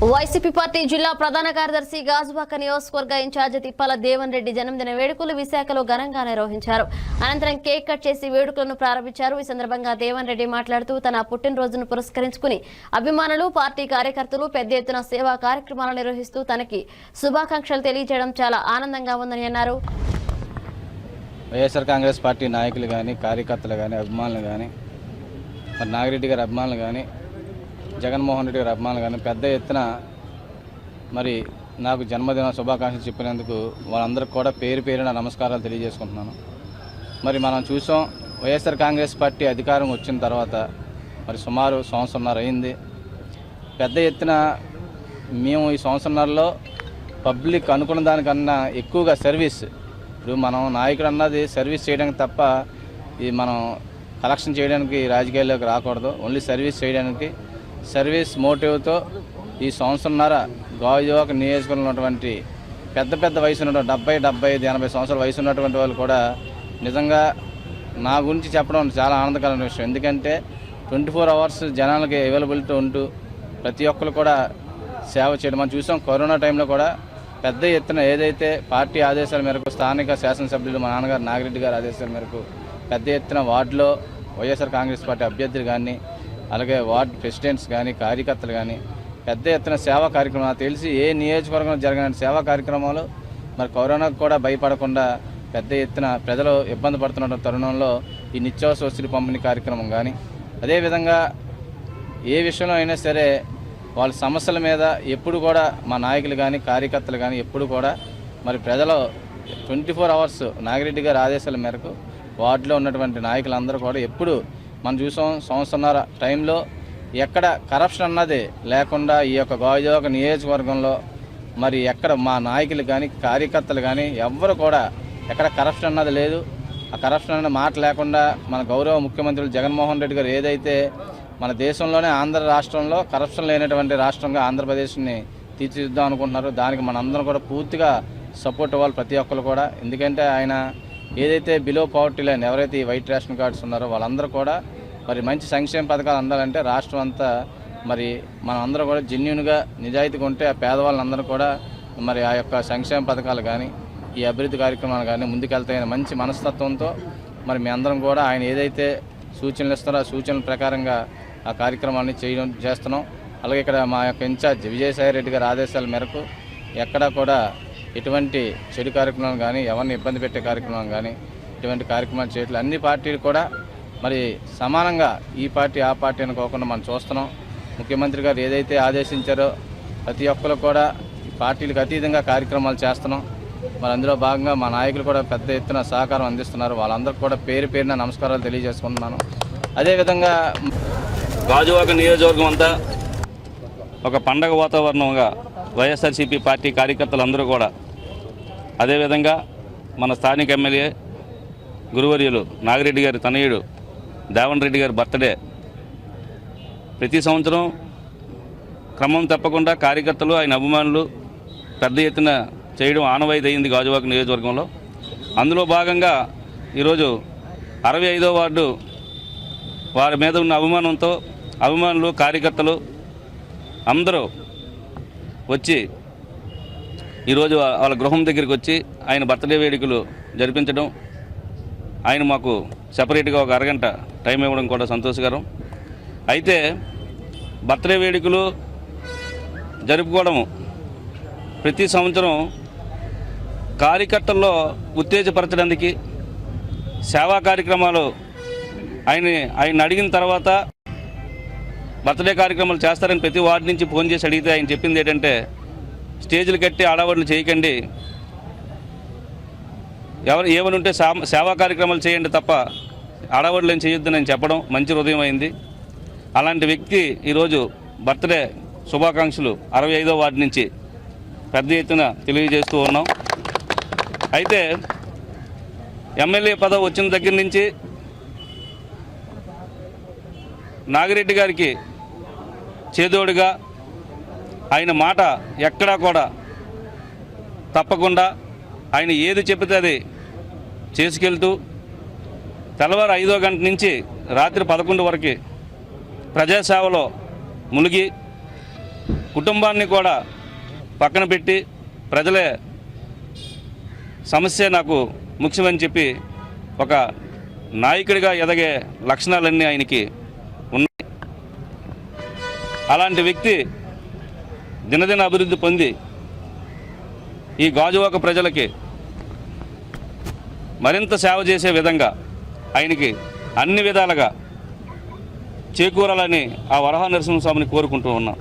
YCP party జిల్లా ప్రధాన కార్యదర్శి గాజువాక నియోజకవర్గ ఇన్ఛార్జి తిప్పాల దేవన్ రెడ్డి జన్మదిన వేడుకలు విశాఖలో ఘనంగా నిర్వహించారు. అనంతరం కేక్ కట్ చేసి వేడుకలను ప్రారంభించారు. ఈ సందర్భంగా దేవన్ రెడ్డి మాట్లాడుతూ తన పుట్టినరోజును పురస్కరించుకుని అభిమానులు పార్టీ కార్యకర్తలు పెద్ద ఎత్తున సేవా కార్యక్రమాలు నిర్వహిస్తూ తనకి శుభాకాంక్షలు తెలియజేయడం చాలా ఆనందంగా ఉందని అన్నారు. వైఎస్ఆర్ కాంగ్రెస్ పార్టీ నాయకులు కానీ కార్యకర్తలు కానీ అభిమానులు కానీ మరి నాగిరెడ్డి గారి అభిమానులు కానీ జగన్మోహన్ రెడ్డి గారి అభిమానులు కానీ పెద్ద ఎత్తున మరి నాకు జన్మదిన శుభాకాంక్షలు చెప్పినందుకు వాళ్ళందరికీ కూడా పేరు పేరున నమస్కారాలు తెలియజేసుకుంటున్నాను. మరి మనం చూసాం వైఎస్ఆర్ కాంగ్రెస్ పార్టీ అధికారం వచ్చిన తర్వాత మరి సుమారు సంవత్సరంన్నర అయింది. పెద్ద ఎత్తున మేము ఈ సంవత్సరంన్నరలో పబ్లిక్ అనుకున్న దానికన్నా ఎక్కువగా సర్వీస్ ఇప్పుడు మనం నాయకుడు అన్నది సర్వీస్ చేయడానికి తప్ప ఈ మనం కలెక్షన్ చేయడానికి రాజకీయాల్లోకి రాకూడదు. ఓన్లీ సర్వీస్ చేయడానికి సర్వీస్ మోటివ్తో ఈ సంవత్సరంన్నర గాజువాక నియోజకవర్గంలో ఉన్నటువంటి పెద్ద పెద్ద వయసు ఉన్నటువంటి డెబ్బై డెబ్బై ఐదు ఎనభై సంవత్సరాల వయసు ఉన్నటువంటి వాళ్ళు కూడా నిజంగా నా గురించి చెప్పడం చాలా ఆనందకరమైన విషయం. ఎందుకంటే ట్వంటీ ఫోర్ అవర్స్ జనాలకి అవైలబిలిటీ ఉంటూ ప్రతి ఒక్కరు కూడా సేవ చేయడం. మనం చూసాం కరోనా టైంలో కూడా పెద్ద ఎత్తున ఏదైతే పార్టీ ఆదేశాల మేరకు స్థానిక శాసనసభ్యులు మా నాన్నగారు నాగిరెడ్డి గారి ఆదేశాల మేరకు పెద్ద ఎత్తున వార్డులో వైఎస్ఆర్ కాంగ్రెస్ పార్టీ అభ్యర్థులు కానీ అలాగే వార్డు ప్రెసిడెంట్స్ కానీ కార్యకర్తలు కానీ పెద్ద ఎత్తున సేవా కార్యక్రమాలు. నాకు తెలిసి ఏ నియోజకవర్గంలో జరగిన సేవా కార్యక్రమాలు మరి కరోనాకు కూడా భయపడకుండా పెద్ద ఎత్తున ప్రజలు ఇబ్బంది పడుతున్న తరుణంలో ఈ నిత్యావసర వస్తువుల పంపిణీ కార్యక్రమం కానీ అదేవిధంగా ఏ విషయంలో అయినా సరే వాళ్ళ సమస్యల మీద ఎప్పుడు కూడా మా నాయకులు కానీ కార్యకర్తలు కానీ ఎప్పుడు కూడా మరి ప్రజలు ట్వంటీ ఫోర్ అవర్స్ నాగిరెడ్డి గారి ఆదేశాల మేరకు వార్డులో ఉన్నటువంటి నాయకులందరూ కూడా ఎప్పుడు మనం చూసాం సంవత్సరన్నర టైంలో ఎక్కడ కరప్షన్ అన్నది లేకుండా ఈ యొక్క గాజువాక నియోజకవర్గంలో మరి ఎక్కడ మా నాయకులు కానీ కార్యకర్తలు కానీ ఎవ్వరు కూడా ఎక్కడ కరప్షన్ అన్నది లేదు. ఆ కరప్షన్ అనే మాట లేకుండా మన గౌరవ ముఖ్యమంత్రులు జగన్మోహన్ రెడ్డి గారు ఏదైతే మన దేశంలోనే ఆంధ్ర రాష్ట్రంలో కరప్షన్ లేనటువంటి రాష్ట్రంగా ఆంధ్రప్రదేశ్ని తీర్చిదిద్దాం అనుకుంటున్నారు. దానికి మనందరం కూడా పూర్తిగా సపోర్ట్ ఇవ్వాలి ప్రతి ఒక్కరు కూడా. ఎందుకంటే ఆయన ఏదైతే బిలో పవర్టీ లైన్ ఎవరైతే ఈ వైట్ రేషన్ కార్డ్స్ ఉన్నారో వాళ్ళందరూ కూడా మరి మంచి సంక్షేమ పథకాలు అందాలంటే రాష్ట్రం అంతా మరి మనం అందరూ కూడా జెన్యున్గా నిజాయితీగా ఉంటే ఆ పేదవాళ్ళందరూ కూడా మరి ఆ యొక్క సంక్షేమ పథకాలు కానీ ఈ అభివృద్ధి కార్యక్రమాలు కానీ ముందుకెళ్తాయని మంచి మనస్తత్వంతో మరి మీ అందరం కూడా ఆయన ఏదైతే సూచనలు ఇస్తారో ఆ సూచనల ప్రకారంగా ఆ కార్యక్రమాన్ని చేయడం చేస్తున్నాం. అలాగే ఇక్కడ మా యొక్క ఇన్ఛార్జ్ విజయసాయి రెడ్డి గారి ఆదేశాల మేరకు ఎక్కడా కూడా ఎటువంటి చెడు కార్యక్రమాలు కానీ ఎవరిని ఇబ్బంది పెట్టే కార్యక్రమం కానీ ఇటువంటి కార్యక్రమాలు చేయట్లేదు అన్ని పార్టీలు కూడా మరి సమానంగా ఈ పార్టీ ఆ పార్టీ అనుకోకుండా మనం చూస్తున్నాం. ముఖ్యమంత్రి గారు ఏదైతే ఆదేశించారో ప్రతి ఒక్కరు కూడా పార్టీలకు అతీతంగా కార్యక్రమాలు చేస్తున్నాం. మరి అందులో భాగంగా మా నాయకులు కూడా పెద్ద ఎత్తున సహకారం అందిస్తున్నారు. వాళ్ళందరికీ కూడా పేరు పేరున నమస్కారాలు తెలియజేసుకుంటున్నాను. అదేవిధంగా గాజువాక నియోజకవర్గం అంతా ఒక పండగ వాతావరణంగా వైఎస్ఆర్సీపీ పార్టీ కార్యకర్తలందరూ కూడా అదేవిధంగా మన స్థానిక ఎమ్మెల్యే గురువర్యులు నాగిరెడ్డి గారి తనయుడు దేవన్ రెడ్డి గారి బర్త్డే. ప్రతి సంవత్సరం క్రమం తప్పకుండా కార్యకర్తలు ఆయన అభిమానులు పెద్ద ఎత్తున చేయడం ఆనవాయితీ అయింది గాజువాక నియోజకవర్గంలో. అందులో భాగంగా ఈరోజు అరవై ఐదో వార్డు వారి మీద ఉన్న అభిమానంతో అభిమానులు కార్యకర్తలు అందరూ వచ్చి ఈరోజు వాళ్ళ గృహం దగ్గరికి వచ్చి ఆయన బర్త్డే వేడుకలు జరిపించడం ఆయన మాకు సెపరేట్గా ఒక అరగంట టైం ఇవ్వడం కూడా సంతోషకరం. అయితే బర్త్డే వేడుకలు జరుపుకోవడం ప్రతి సంవత్సరం కార్యకర్తల్లో ఉత్తేజపరచడానికి సేవా కార్యక్రమాలు ఆయన ఆయన అడిగిన తర్వాత బర్త్డే కార్యక్రమాలు చేస్తారని ప్రతి వార్డు నుంచి ఫోన్ చేసి అడిగితే ఆయన చెప్పింది ఏంటంటే స్టేజ్లు కట్టి ఆడవాళ్ళు చేయకండి. ఎవరు ఏమని ఉంటే సేవా కార్యక్రమాలు చేయండి తప్ప ఆడవాళ్ళు ఏం చేయొద్దని నేను చెప్పడం మంచి హృదయం అయింది. అలాంటి వ్యక్తి ఈరోజు బర్త్డే శుభాకాంక్షలు అరవై ఐదో వార్డు నుంచి పెద్ద ఎత్తున తెలియజేస్తూ ఉన్నాం. అయితే ఎమ్మెల్యే పదవి వచ్చిన దగ్గర నుంచి నాగిరెడ్డి గారికి చేదోడుగా ఆయన మాట ఎక్కడా కూడా తప్పకుండా ఆయన ఏది చెబితే అది చేసుకెళ్తూ తెల్లవారు ఐదో గంట నుంచి రాత్రి పదకొండు వరకు ప్రజాసేవలో మునిగి కుటుంబాన్ని కూడా పక్కన పెట్టి ప్రజలే సమస్య నాకు ముఖ్యమని చెప్పి ఒక నాయకుడిగా ఎదగే లక్షణాలన్నీ ఆయనకి ఉన్నాయి. అలాంటి వ్యక్తి దినదిన అభివృద్ధి పొంది ఈ గాజువాక ప్రజలకి మరింత సేవ చేసే విధంగా ఆయనకి అన్ని విధాలుగా చేకూరాలని ఆ వరహ నరసింహస్వామిని కోరుకుంటూ ఉన్నాం.